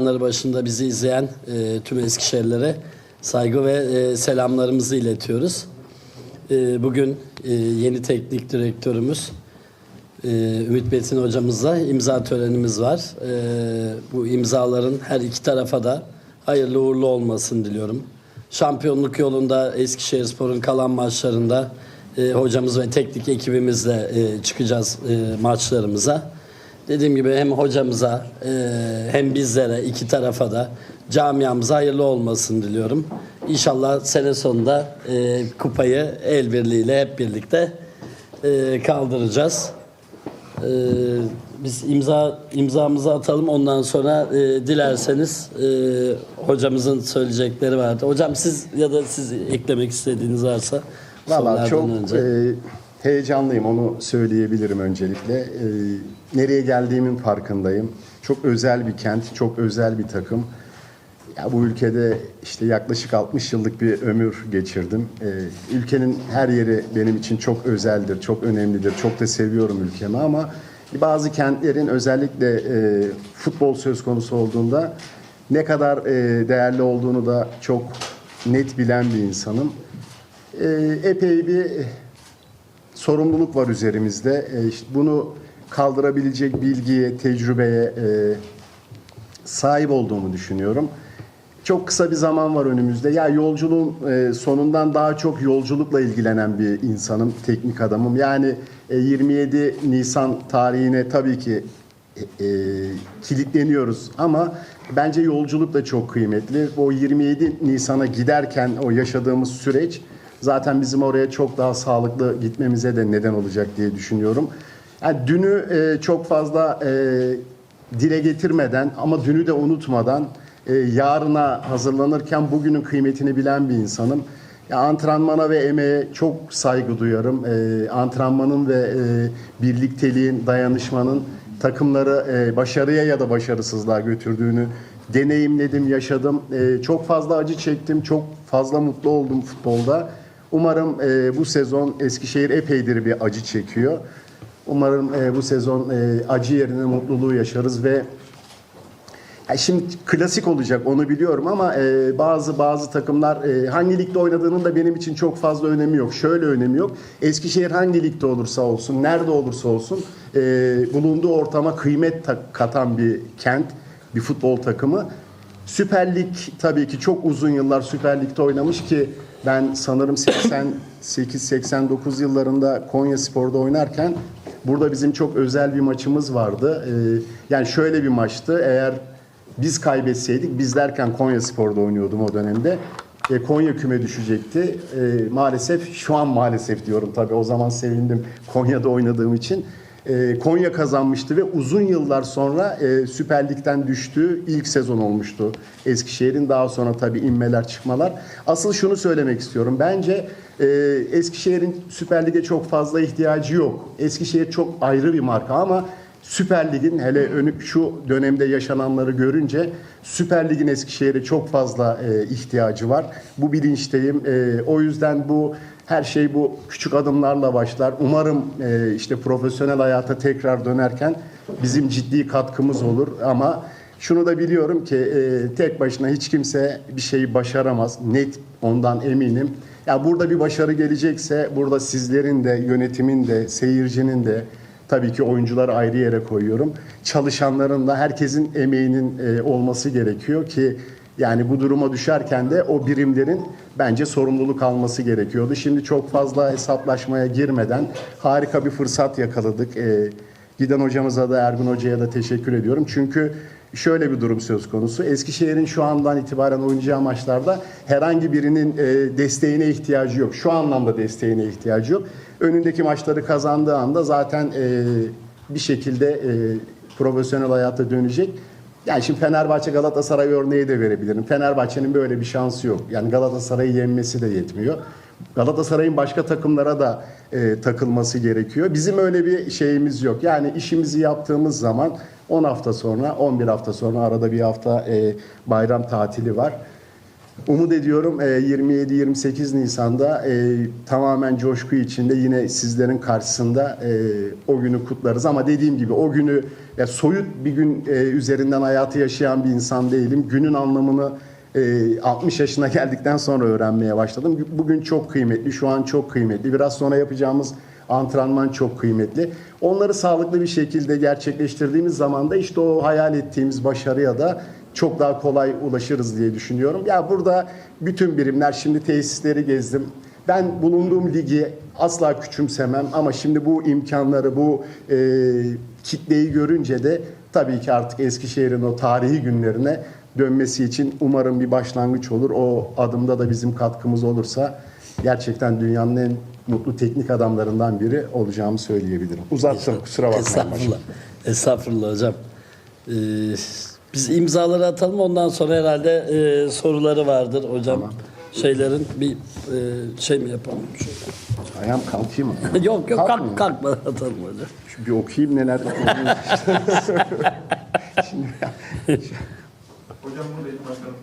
Ekranları başında bizi izleyen e, tüm Eskişehirlere saygı ve e, selamlarımızı iletiyoruz. E, bugün e, yeni teknik direktörümüz e, Ümit Betin hocamızla imza törenimiz var. E, bu imzaların her iki tarafa da hayırlı uğurlu olmasını diliyorum. Şampiyonluk yolunda Eskişehirspor'un kalan maçlarında e, hocamız ve teknik ekibimizle e, çıkacağız e, maçlarımıza. Dediğim gibi hem hocamıza e, hem bizlere iki tarafa da camiamıza hayırlı olmasını diliyorum. İnşallah sene sonunda e, kupayı el birliğiyle hep birlikte e, kaldıracağız. E, biz imza imzamızı atalım ondan sonra e, dilerseniz e, hocamızın söyleyecekleri vardı. Hocam siz ya da siz eklemek istediğiniz varsa Valla çok önce. e, heyecanlıyım onu söyleyebilirim öncelikle. E, nereye geldiğimin farkındayım. Çok özel bir kent, çok özel bir takım. Ya bu ülkede işte yaklaşık 60 yıllık bir ömür geçirdim. E, ülkenin her yeri benim için çok özeldir, çok önemlidir. Çok da seviyorum ülkemi ama bazı kentlerin özellikle e, futbol söz konusu olduğunda ne kadar e, değerli olduğunu da çok net bilen bir insanım. E, epey bir sorumluluk var üzerimizde. E, işte bunu kaldırabilecek bilgiye, tecrübeye e, sahip olduğumu düşünüyorum. Çok kısa bir zaman var önümüzde. Ya yolculuğun e, sonundan daha çok yolculukla ilgilenen bir insanım, teknik adamım. Yani e, 27 Nisan tarihine tabii ki e, e, kilitleniyoruz ama bence yolculuk da çok kıymetli. O 27 Nisan'a giderken o yaşadığımız süreç zaten bizim oraya çok daha sağlıklı gitmemize de neden olacak diye düşünüyorum. Yani dünü e, çok fazla e, dile getirmeden ama dünü de unutmadan e, yarına hazırlanırken bugünün kıymetini bilen bir insanım. Ya antrenmana ve emeğe çok saygı duyarım. E, antrenmanın ve e, birlikteliğin, dayanışmanın takımları e, başarıya ya da başarısızlığa götürdüğünü deneyimledim, yaşadım. E, çok fazla acı çektim, çok fazla mutlu oldum futbolda. Umarım e, bu sezon Eskişehir epeydir bir acı çekiyor. Umarım e, bu sezon e, acı yerine mutluluğu yaşarız ve ya şimdi klasik olacak onu biliyorum ama e, bazı bazı takımlar e, hangi ligde oynadığının da benim için çok fazla önemi yok. Şöyle önemi yok. Eskişehir hangi ligde olursa olsun, nerede olursa olsun e, bulunduğu ortama kıymet ta- katan bir kent, bir futbol takımı. Süper Lig tabii ki çok uzun yıllar Süper Lig'de oynamış ki ben sanırım 88-89 yıllarında Konya Spor'da oynarken burada bizim çok özel bir maçımız vardı. Ee, yani şöyle bir maçtı. Eğer biz kaybetseydik, biz derken Konya Spor'da oynuyordum o dönemde. E, Konya küme düşecekti. E, maalesef, şu an maalesef diyorum tabii o zaman sevindim Konya'da oynadığım için. E, Konya kazanmıştı ve uzun yıllar sonra e, Süper Lig'den düştüğü ilk sezon olmuştu Eskişehir'in. Daha sonra tabii inmeler çıkmalar. Asıl şunu söylemek istiyorum. Bence e, Eskişehir'in Süper Lig'e çok fazla ihtiyacı yok. Eskişehir çok ayrı bir marka ama Süper Lig'in hele önü şu dönemde yaşananları görünce Süper Lig'in Eskişehir'e çok fazla e, ihtiyacı var. Bu bilinçteyim. O yüzden bu her şey bu küçük adımlarla başlar. Umarım e, işte profesyonel hayata tekrar dönerken bizim ciddi katkımız olur ama şunu da biliyorum ki e, tek başına hiç kimse bir şeyi başaramaz. Net ondan eminim. Ya burada bir başarı gelecekse burada sizlerin de yönetimin de seyircinin de Tabii ki oyuncuları ayrı yere koyuyorum. Çalışanların da herkesin emeğinin e, olması gerekiyor ki yani bu duruma düşerken de o birimlerin bence sorumluluk alması gerekiyordu. Şimdi çok fazla hesaplaşmaya girmeden harika bir fırsat yakaladık. E, giden hocamıza da Ergun Hoca'ya da teşekkür ediyorum. Çünkü şöyle bir durum söz konusu. Eskişehir'in şu andan itibaren oynayacağı maçlarda herhangi birinin e, desteğine ihtiyacı yok. Şu anlamda desteğine ihtiyacı yok. Önündeki maçları kazandığı anda zaten e, bir şekilde e, profesyonel hayata dönecek. Yani şimdi Fenerbahçe Galatasaray örneği de verebilirim. Fenerbahçe'nin böyle bir şansı yok. Yani Galatasaray'ı yenmesi de yetmiyor. Galatasaray'ın başka takımlara da e, takılması gerekiyor. Bizim öyle bir şeyimiz yok. Yani işimizi yaptığımız zaman 10 hafta sonra, 11 hafta sonra arada bir hafta e, bayram tatili var. Umut ediyorum e, 27-28 Nisan'da e, tamamen coşku içinde yine sizlerin karşısında e, o günü kutlarız. Ama dediğim gibi o günü soyut bir gün e, üzerinden hayatı yaşayan bir insan değilim. Günün anlamını e, 60 yaşına geldikten sonra öğrenmeye başladım. Bugün çok kıymetli, şu an çok kıymetli. Biraz sonra yapacağımız antrenman çok kıymetli. Onları sağlıklı bir şekilde gerçekleştirdiğimiz zaman da işte o hayal ettiğimiz başarıya da çok daha kolay ulaşırız diye düşünüyorum. Ya burada bütün birimler şimdi tesisleri gezdim. Ben bulunduğum ligi asla küçümsemem ama şimdi bu imkanları, bu e, kitleyi görünce de tabii ki artık Eskişehir'in o tarihi günlerine dönmesi için umarım bir başlangıç olur. O adımda da bizim katkımız olursa gerçekten dünyanın en mutlu teknik adamlarından biri olacağımı söyleyebilirim. Uzattım kusura bakmayın. Estağfurullah. Estağfurullah hocam. Ee, biz imzaları atalım ondan sonra herhalde e, soruları vardır hocam. Şeylerin bir e, şey mi yapalım? Şöyle. Ayağım kalkayım mı? yok yok kalk, kalkma atalım hocam. Şu bir okuyayım neler. Şimdi Hocam buradayım başkanım.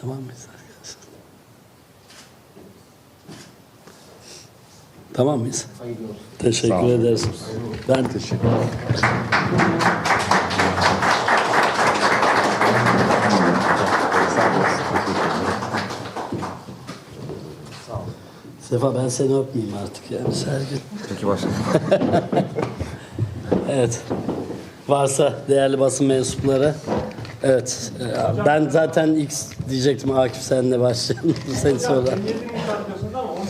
Tamam mıyız arkadaşlar? Tamam mıyız? Teşekkür ederiz. Ben teşekkür ederim. Sefa ben seni öpmeyeyim artık yani Sergin. Peki başkanım. Evet. Varsa değerli basın mensupları. Evet. e, Ben zaten ilk diyecektim Akif senle başlayalım. Seni sonra. Hocam 27 Nisan diyorsunuz ama 13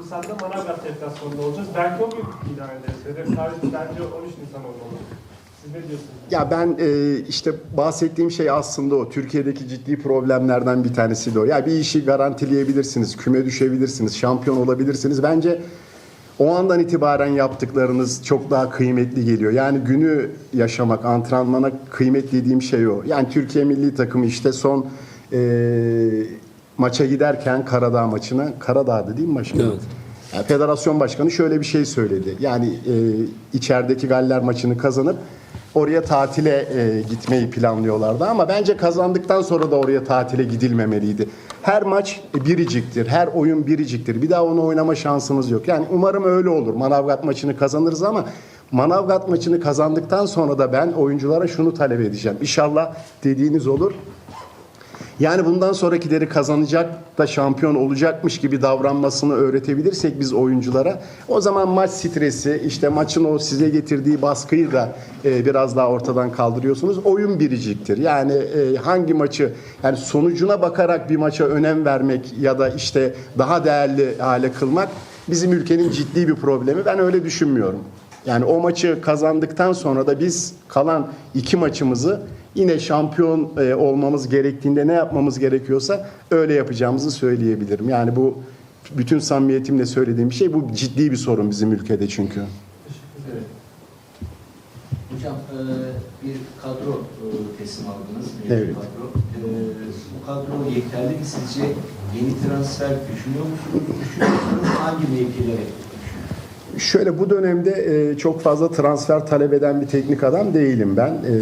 Nisan'da Manavgat deplasmanında olacağız. Belki o gün ilan ederiz. Hedef tarih bence 13 Nisan olmalı. Siz ne diyorsunuz? Ya ben e, işte bahsettiğim şey aslında o. Türkiye'deki ciddi problemlerden bir tanesi de o. Ya bir işi garantileyebilirsiniz, küme düşebilirsiniz, şampiyon olabilirsiniz. Bence o andan itibaren yaptıklarınız çok daha kıymetli geliyor. Yani günü yaşamak, antrenmana kıymet dediğim şey o. Yani Türkiye milli takımı işte son e, maça giderken Karadağ maçına, Karadağ'dı değil mi başkanım? Evet. Yani federasyon başkanı şöyle bir şey söyledi. Yani e, içerideki Galler maçını kazanıp oraya tatile e, gitmeyi planlıyorlardı ama bence kazandıktan sonra da oraya tatile gidilmemeliydi. Her maç biriciktir, her oyun biriciktir. Bir daha onu oynama şansımız yok. Yani umarım öyle olur. Manavgat maçını kazanırız ama Manavgat maçını kazandıktan sonra da ben oyunculara şunu talep edeceğim. İnşallah dediğiniz olur. Yani bundan sonrakileri kazanacak da şampiyon olacakmış gibi davranmasını öğretebilirsek biz oyunculara o zaman maç stresi işte maçın o size getirdiği baskıyı da e, biraz daha ortadan kaldırıyorsunuz. Oyun biriciktir. Yani e, hangi maçı yani sonucuna bakarak bir maça önem vermek ya da işte daha değerli hale kılmak bizim ülkenin ciddi bir problemi. Ben öyle düşünmüyorum. Yani o maçı kazandıktan sonra da biz kalan iki maçımızı yine şampiyon e, olmamız gerektiğinde ne yapmamız gerekiyorsa öyle yapacağımızı söyleyebilirim. Yani bu bütün samimiyetimle söylediğim bir şey bu ciddi bir sorun bizim ülkede çünkü. Hocam e, bir kadro e, teslim aldınız. Bir Evet. kadro. Bu kadro yeterli mi sizce? Yeni transfer düşünüyor musunuz? Düşünüyor musunuz? Hangi mevkilere? Şöyle bu dönemde e, çok fazla transfer talep eden bir teknik adam değilim ben. E,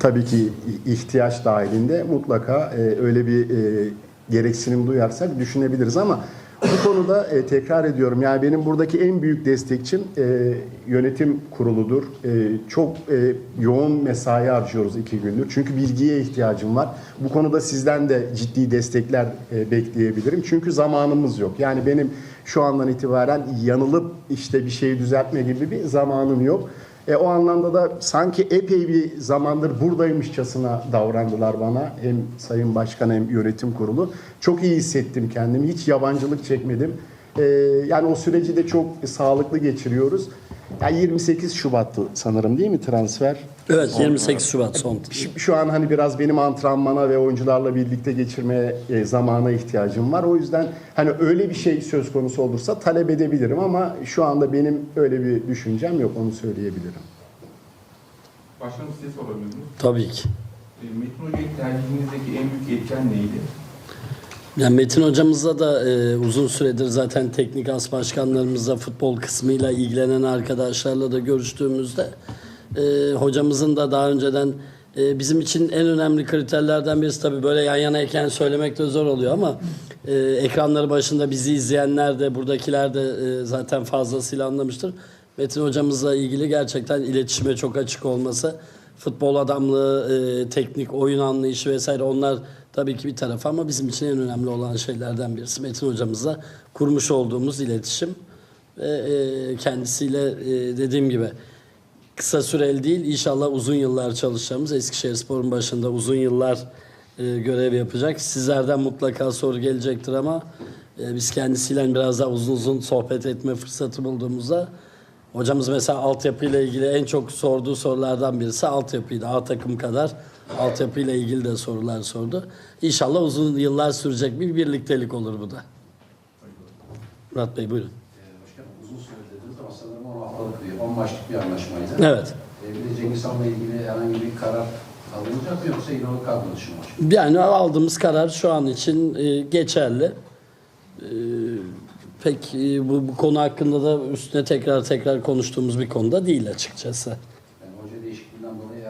tabii ki ihtiyaç dahilinde mutlaka e, öyle bir e, gereksinim duyarsak düşünebiliriz ama bu konuda e, tekrar ediyorum yani benim buradaki en büyük destekçim e, yönetim kuruludur. E, çok e, yoğun mesai harcıyoruz iki gündür. Çünkü bilgiye ihtiyacım var. Bu konuda sizden de ciddi destekler e, bekleyebilirim. Çünkü zamanımız yok. Yani benim şu andan itibaren yanılıp işte bir şeyi düzeltme gibi bir zamanım yok. E, o anlamda da sanki epey bir zamandır buradaymışçasına davrandılar bana. Hem Sayın Başkan hem yönetim kurulu. Çok iyi hissettim kendimi. Hiç yabancılık çekmedim. E, yani o süreci de çok sağlıklı geçiriyoruz. Yani 28 Şubat'tı sanırım değil mi transfer? Evet 28 Şubat son. Şu, şu an hani biraz benim antrenmana ve oyuncularla birlikte geçirmeye e, zamana ihtiyacım var. O yüzden hani öyle bir şey söz konusu olursa talep edebilirim ama şu anda benim öyle bir düşüncem yok onu söyleyebilirim. Başkanım size sorabilir miyim? Tabii ki. E, Metin Hoca'yı tercihinizdeki en büyük etken neydi? Yani Metin hocamızla da e, uzun süredir zaten teknik as başkanlarımızla futbol kısmıyla ilgilenen arkadaşlarla da görüştüğümüzde e, hocamızın da daha önceden e, bizim için en önemli kriterlerden birisi tabii böyle yan yanayken söylemek de zor oluyor ama e, ekranları başında bizi izleyenler de buradakiler de e, zaten fazlasıyla anlamıştır. Metin hocamızla ilgili gerçekten iletişime çok açık olması futbol adamlığı, e, teknik oyun anlayışı vesaire onlar tabii ki bir taraf ama bizim için en önemli olan şeylerden birisi Metin hocamızla kurmuş olduğumuz iletişim ve e, kendisiyle e, dediğim gibi kısa süreli değil inşallah uzun yıllar çalışacağımız Eskişehirspor'un başında uzun yıllar e, görev yapacak. Sizlerden mutlaka soru gelecektir ama e, biz kendisiyle biraz daha uzun uzun sohbet etme fırsatı bulduğumuzda hocamız mesela altyapıyla ilgili en çok sorduğu sorulardan birisi altyapıydı. A takım kadar altyapıyla ilgili de sorular sordu. İnşallah uzun yıllar sürecek bir birliktelik olur bu da. Murat Bey buyurun. Ee, Başkanım uzun süre dediniz ama sanırım 10 haftalık bir, 10 maçlık bir anlaşmaydı. Evet. Ee, Bir de Cengiz Han'la ilgili herhangi bir karar alınacak mı yoksa yine o kadro dışı? Yani aldığımız karar şu an için e, geçerli. E, pek e, bu, bu konu hakkında da üstüne tekrar tekrar konuştuğumuz bir konuda değil açıkçası. Yani hoca değişikliğinden dolayı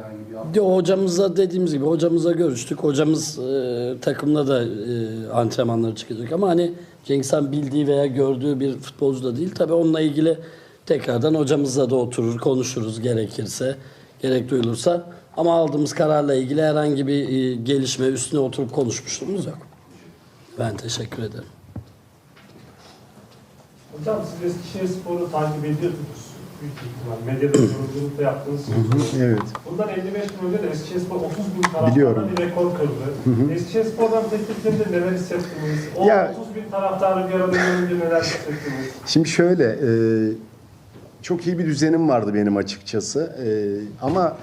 hocamızla dediğimiz gibi hocamızla görüştük. Hocamız e, takımla da e, antrenmanları çıkacak ama hani Cengiz Han bildiği veya gördüğü bir futbolcu da değil. Tabii onunla ilgili tekrardan hocamızla da oturur, konuşuruz gerekirse, gerek duyulursa. Ama aldığımız kararla ilgili herhangi bir e, gelişme üstüne oturup konuşmuşluğumuz yok. Ben teşekkür ederim. Hocam siz Eskişehir Spor'u takip ediyordunuz. Büyük ihtimal. Medyada yaptınız. Evet. Bundan 55 gün önce de Eskişehir Spor 30 bin taraftarla bir rekor kırdı. Eskişehir Spor'dan tekliflerinde neler hissettiniz? O Ya- 30 bin taraftarı bir arada görünce neler hissettiniz? Şimdi şöyle, e, çok iyi bir düzenim vardı benim açıkçası. E, ama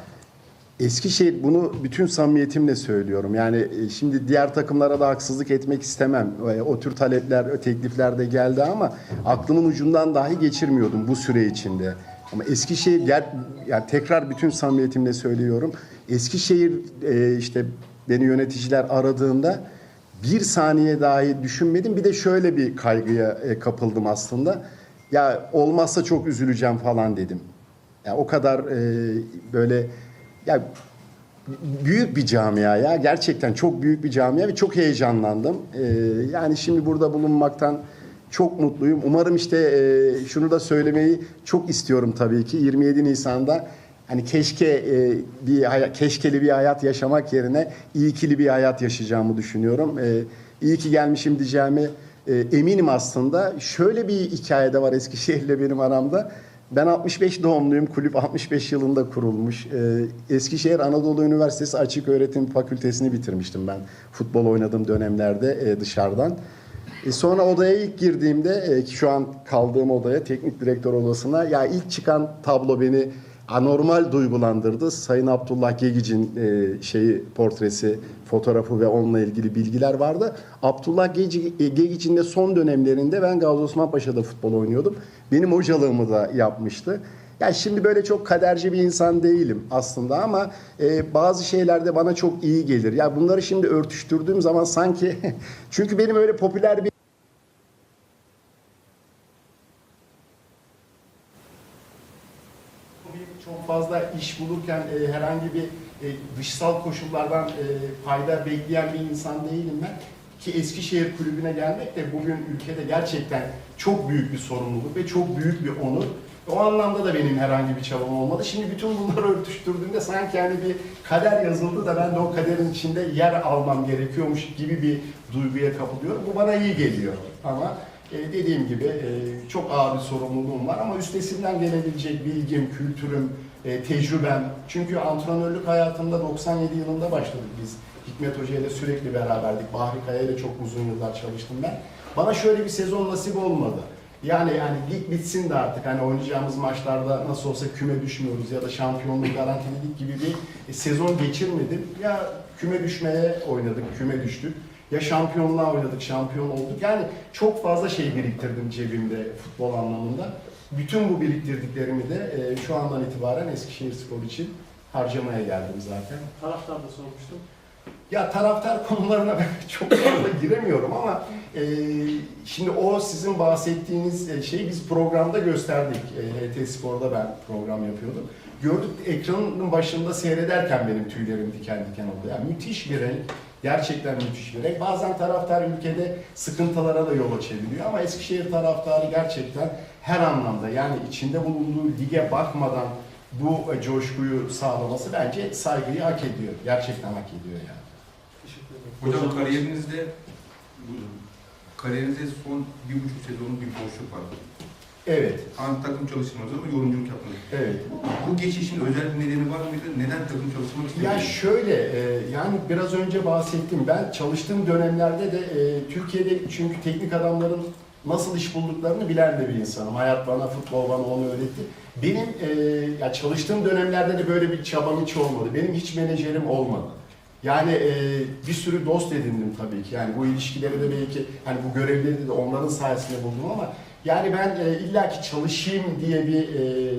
Eskişehir, bunu bütün samimiyetimle söylüyorum. Yani e, şimdi diğer takımlara da haksızlık etmek istemem. E, o tür talepler, teklifler de geldi ama aklımın ucundan dahi geçirmiyordum bu süre içinde. Ama Eskişehir, ger, yani tekrar bütün samimiyetimle söylüyorum. Eskişehir e, işte beni yöneticiler aradığında bir saniye dahi düşünmedim. Bir de şöyle bir kaygıya kapıldım aslında. Ya olmazsa çok üzüleceğim falan dedim. Ya o kadar e, böyle ya büyük bir camia ya gerçekten çok büyük bir camia ve çok heyecanlandım. E, yani şimdi burada bulunmaktan çok mutluyum. Umarım işte e, şunu da söylemeyi çok istiyorum tabii ki 27 Nisan'da hani keşke e, bir keşkeli bir hayat yaşamak yerine iyikili bir hayat yaşayacağımı düşünüyorum. E, iyi ki gelmişim diyeceğimi e, eminim aslında. Şöyle bir hikaye de var Eskişehir'le benim aramda. Ben 65 doğumluyum. Kulüp 65 yılında kurulmuş. Ee, Eskişehir Anadolu Üniversitesi Açık Öğretim Fakültesini bitirmiştim ben futbol oynadığım dönemlerde e, dışarıdan. E, sonra odaya ilk girdiğimde e, ki şu an kaldığım odaya teknik direktör odasına ya ilk çıkan tablo beni anormal duygulandırdı. Sayın Abdullah Gegic'in şeyi portresi, fotoğrafı ve onunla ilgili bilgiler vardı. Abdullah Gegic'in de son dönemlerinde ben Gazi Osman Paşa'da futbol oynuyordum. Benim hocalığımı da yapmıştı. Ya şimdi böyle çok kaderci bir insan değilim aslında ama e, bazı şeyler de bana çok iyi gelir. Ya bunları şimdi örtüştürdüğüm zaman sanki çünkü benim öyle popüler bir çok fazla iş bulurken e, herhangi bir e, dışsal koşullardan e, fayda bekleyen bir insan değilim ben. Ki Eskişehir Kulübü'ne gelmek de bugün ülkede gerçekten çok büyük bir sorumluluk ve çok büyük bir onur. O anlamda da benim herhangi bir çabam olmadı. Şimdi bütün bunları örtüştürdüğümde sanki yani bir kader yazıldı da ben de o kaderin içinde yer almam gerekiyormuş gibi bir duyguya kapılıyorum. Bu bana iyi geliyor ama e, dediğim gibi e, çok ağır bir sorumluluğum var ama üstesinden gelebilecek bilgim, kültürüm, e, tecrübem. Çünkü antrenörlük hayatımda 97 yılında başladık biz. Hikmet Hoca ile sürekli beraberdik. Bahri Kaya ile çok uzun yıllar çalıştım ben. Bana şöyle bir sezon nasip olmadı. Yani yani lig bitsin de artık hani oynayacağımız maçlarda nasıl olsa küme düşmüyoruz ya da şampiyonluğu garantiledik gibi bir e, sezon geçirmedim. Ya küme düşmeye oynadık, küme düştük. Ya şampiyonluğa oynadık, şampiyon olduk. Yani çok fazla şey biriktirdim cebimde futbol anlamında. Bütün bu biriktirdiklerimi de e, şu andan itibaren Eskişehir Spor için harcamaya geldim zaten. Taraftar da sormuştum. Ya taraftar konularına ben çok fazla giremiyorum ama e, şimdi o sizin bahsettiğiniz e, şeyi biz programda gösterdik. E, HT Spor'da ben program yapıyordum. Gördük ekranın başında seyrederken benim tüylerim diken diken oldu. Yani müthiş bir renk. Gerçekten müthiş bir renk. Bazen taraftar ülkede sıkıntılara da yol açabiliyor ama Eskişehir taraftarı gerçekten her anlamda yani içinde bulunduğu lige bakmadan bu e, coşkuyu sağlaması bence saygıyı hak ediyor. Gerçekten hak ediyor yani. Teşekkür ederim. Hocam kariyerinizde kariyerinizde son bir buçuk sezonun bir boşluk var. Evet, An takım çalıştırmadınız ama yorumculuk yaptınız. evet. Bu geçişin özel bir nedeni var mıydı? Neden takım çalışmak Ya istediniz? şöyle, e, yani biraz önce bahsettim. Ben çalıştığım dönemlerde de e, Türkiye'de çünkü teknik adamların nasıl iş bulduklarını bilen de bir insanım. Hayat bana, futbol bana onu öğretti. Benim e, ya çalıştığım dönemlerde de böyle bir çabam hiç olmadı. Benim hiç menajerim olmadı. Yani e, bir sürü dost edindim tabii ki. Yani bu ilişkileri de belki hani bu görevleri de onların sayesinde buldum ama yani ben e, illaki çalışayım diye bir e,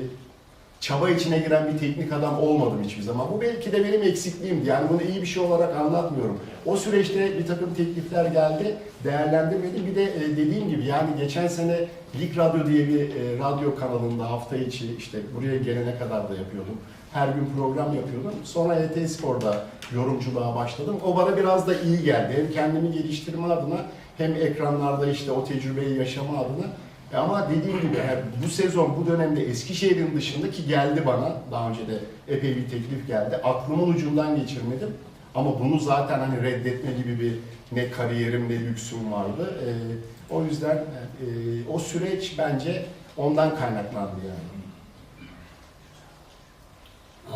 çaba içine giren bir teknik adam olmadım hiçbir zaman. Bu belki de benim eksikliğimdi. Yani bunu iyi bir şey olarak anlatmıyorum. O süreçte bir takım teklifler geldi, değerlendirmedim. Bir de e, dediğim gibi yani geçen sene Lig Radyo diye bir e, radyo kanalında hafta içi işte buraya gelene kadar da yapıyordum. Her gün program yapıyordum. Sonra ET Spor'da yorumculuğa başladım. O bana biraz da iyi geldi. Hem kendimi geliştirme adına hem ekranlarda işte o tecrübeyi yaşama adına Ama dediğim gibi bu sezon, bu dönemde Eskişehir'in dışında ki geldi bana, daha önce de epey bir teklif geldi. Aklımın ucundan geçirmedim. Ama bunu zaten hani reddetme gibi bir ne kariyerim ne lüksüm vardı. E, o yüzden e, o süreç bence ondan kaynaklandı yani.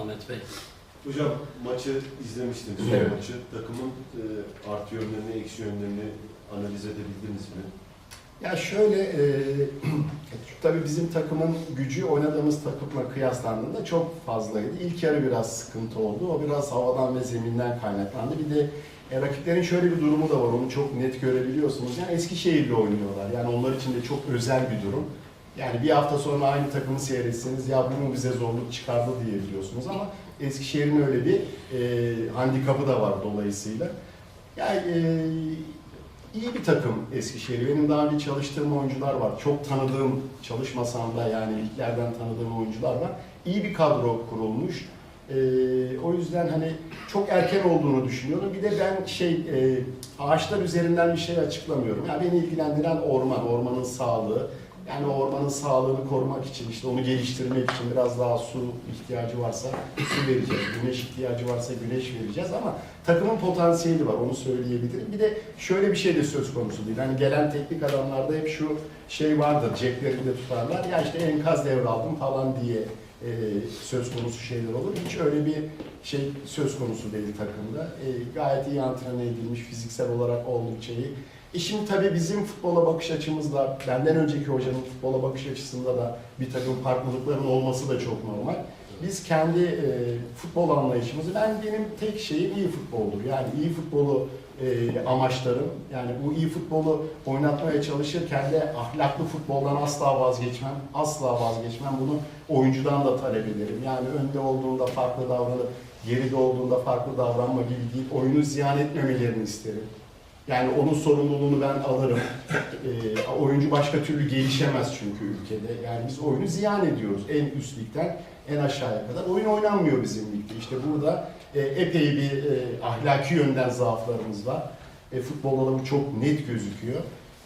Ahmet Bey. Hocam maçı izlemiştiniz. Evet. maçı. Takımın e, artı yönlerini, eksi yönlerini analiz edebildiniz mi? Ya şöyle, e, tabii bizim takımın gücü oynadığımız takımla kıyaslandığında çok fazlaydı. İlk yarı biraz sıkıntı oldu. O biraz havadan ve zeminden kaynaklandı. Bir de e, rakiplerin şöyle bir durumu da var. Onu çok net görebiliyorsunuz. Yani Eskişehir'le oynuyorlar. Yani onlar için de çok özel bir durum. Yani bir hafta sonra aynı takımı seyretseniz ya bu mu bize zorluk çıkardı diyebiliyorsunuz ama Eskişehir'in öyle bir e, handikapı da var dolayısıyla. Yani e, iyi bir takım Eskişehir. Benim daha önce çalıştığım oyuncular var. Çok tanıdığım, çalışmasam da yani liglerden tanıdığım oyuncular var. İyi bir kadro kurulmuş. Ee, o yüzden hani çok erken olduğunu düşünüyorum. Bir de ben şey e, ağaçlar üzerinden bir şey açıklamıyorum. Yani beni ilgilendiren orman, ormanın sağlığı. Yani o ormanın sağlığını korumak için, işte onu geliştirmek için biraz daha su ihtiyacı varsa su vereceğiz. Güneş ihtiyacı varsa güneş vereceğiz ama takımın potansiyeli var onu söyleyebilirim. Bir de şöyle bir şey de söz konusu değil. Hani gelen teknik adamlarda hep şu şey vardır, ceplerinde tutarlar. Ya işte enkaz devraldım falan diye e, söz konusu şeyler olur. Hiç öyle bir şey söz konusu değil takımda. E, gayet iyi antrenman edilmiş, fiziksel olarak oldukça iyi. Şimdi tabii bizim futbola bakış açımızla, benden önceki hocanın futbola bakış açısında da bir takım farklılıkların olması da çok normal. Biz kendi e, futbol anlayışımızı, ben benim tek şeyim iyi futboldur. Yani iyi futbolu e, amaçlarım. Yani bu iyi futbolu oynatmaya çalışırken de ahlaklı futboldan asla vazgeçmem. Asla vazgeçmem. Bunu oyuncudan da talep ederim. Yani önde olduğunda farklı davranıp, geride olduğunda farklı davranma gibi değil. Oyunu ziyan etmemelerini isterim. Yani onun sorumluluğunu ben alırım. Ee, oyuncu başka türlü gelişemez çünkü ülkede. Yani biz oyunu ziyan ediyoruz en üst ligden en aşağıya kadar. Oyun oynanmıyor bizim ligde. İşte burada e, epey bir e, ahlaki yönden zaaflarımız var. E, futbolda da çok net gözüküyor.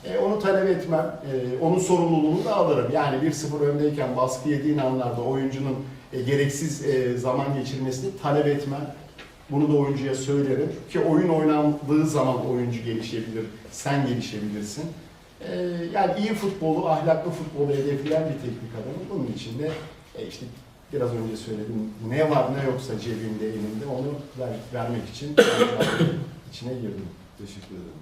E, onu talep etmem. E, onun sorumluluğunu da alırım. Yani 1-0 öndeyken baskı yediğin anlarda oyuncunun e, gereksiz e, zaman geçirmesini talep etmem. Bunu da oyuncuya söylerim ki oyun oynandığı zaman oyuncu gelişebilir, sen gelişebilirsin. Ee, yani iyi futbolu, ahlaklı futbolu hedefleyen bir teknik adamım. Bunun için de e, işte biraz önce söyledim, ne var ne yoksa cebimde, elimde onu ver, vermek için içine girdim. Teşekkür ederim.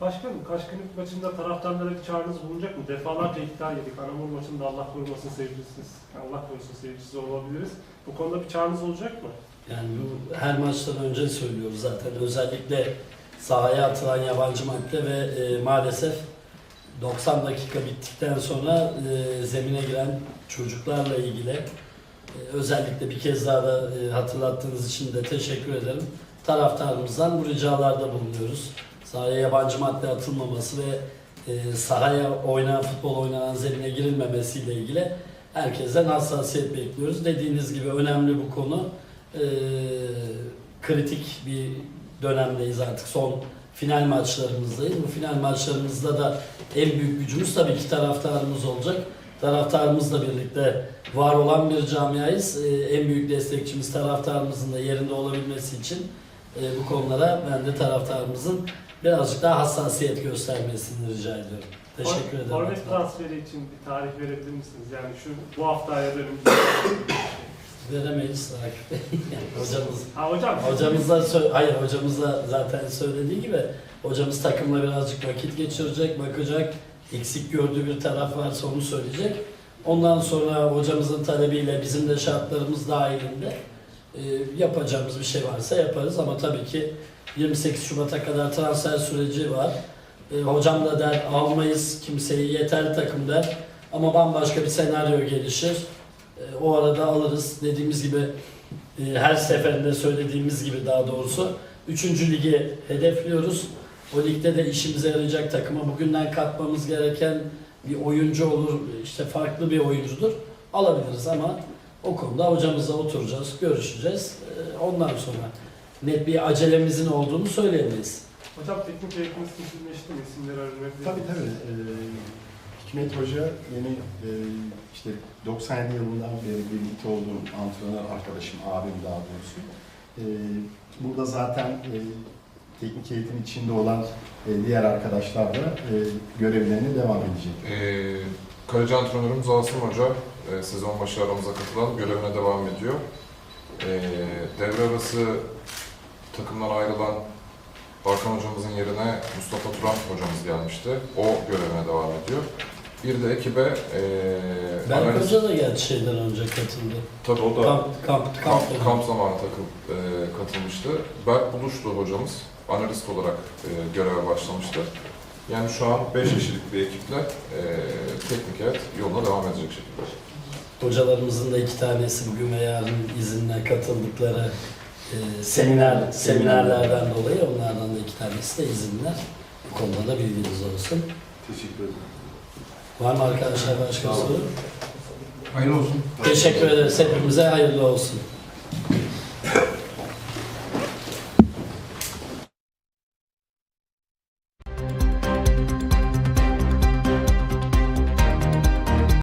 Başkanım, Kaşkınık maçında taraftarlara bir çağrınız bulunacak mı? Defalarca iddia yedik. Anamur maçında Allah korumasın seyircisiz, Allah korusun seyircisiz olabiliriz. Bu konuda bir çağrınız olacak mı? Yani bu her maçtan önce söylüyoruz zaten. Özellikle sahaya atılan yabancı madde ve e, maalesef 90 dakika bittikten sonra e, zemine giren çocuklarla ilgili e, özellikle bir kez daha da e, hatırlattığınız için de teşekkür ederim. taraftarımızdan bu ricalarda bulunuyoruz. Sahaya yabancı madde atılmaması ve e, sahaya oynanan futbol oynanan zemine girilmemesiyle ilgili herkesten hassasiyet bekliyoruz. Dediğiniz gibi önemli bu konu. E, kritik bir dönemdeyiz artık. Son final maçlarımızdayız. Bu final maçlarımızda da en büyük gücümüz tabii ki taraftarımız olacak. Taraftarımızla birlikte var olan bir camiayız. Ee, en büyük destekçimiz taraftarımızın da yerinde olabilmesi için e, bu konulara ben de taraftarımızın birazcık daha hassasiyet göstermesini rica ediyorum. Teşekkür ederim. Forvet transferi için bir tarih verebilir misiniz? Yani şu bu hafta ya da önümüzdeki Veremeyiz Akif Bey. Hocamız Ha hocam. Hocamız da sö- hayır hocamız da zaten söylediği gibi hocamız takımla birazcık vakit geçirecek, bakacak. Eksik gördüğü bir taraf varsa onu söyleyecek. Ondan sonra hocamızın talebiyle bizim de şartlarımız dahilinde e, yapacağımız bir şey varsa yaparız ama tabii ki 28 Şubat'a kadar transfer süreci var. E, hocam da der almayız kimseyi yeterli takım der ama bambaşka bir senaryo gelişir. O arada alırız. Dediğimiz gibi e, her seferinde söylediğimiz gibi daha doğrusu 3. ligi hedefliyoruz. O ligde de işimize yarayacak takıma bugünden katmamız gereken bir oyuncu olur, işte farklı bir oyuncudur. Alabiliriz ama o konuda hocamızla oturacağız, görüşeceğiz. E, Ondan sonra net bir acelemizin olduğunu söyleyemeyiz. Hocam teknik heyetiniz kesinleşti mi? İsimleri öğrenebilir Tabii tabii. Ee, Hikmet Hoca yeni e, işte 97 yılından beri birlikte olduğum antrenör arkadaşım, abim daha doğrusu. Ee, burada zaten e, teknik eğitim içinde olan e, diğer arkadaşlar da e, görevlerine devam edecek. Ee, kaleci antrenörümüz Asım Hoca e, sezon başı aramıza katılan görevine devam ediyor. Ee, devre arası takımdan ayrılan Barkan hocamızın yerine Mustafa Turan hocamız gelmişti. O görevine devam ediyor. Bir de ekibe e, Berk analiz- Hoca da gerçi şeyden önce katıldı. Tabii o da Kamp, kamp, kamp, kamp, kamp zamanı takıl, e, katılmıştı. Berk Buluşlu hocamız analist olarak e, göreve başlamıştı. Yani şu an 5 kişilik bir ekiple e, teknik heyet yoluna devam edecek şekilde. Hocalarımızın da iki tanesi bugün ve yarın izinle katıldıkları e, seminer seminerlerden dolayı onlardan da iki tanesi de izinler. Bu konuda da bilginiz olsun. Teşekkür ederim. Var mı arkadaşlar başka soru? Hayırlı olsun. Teşekkür ederiz. Hepimize hayırlı olsun.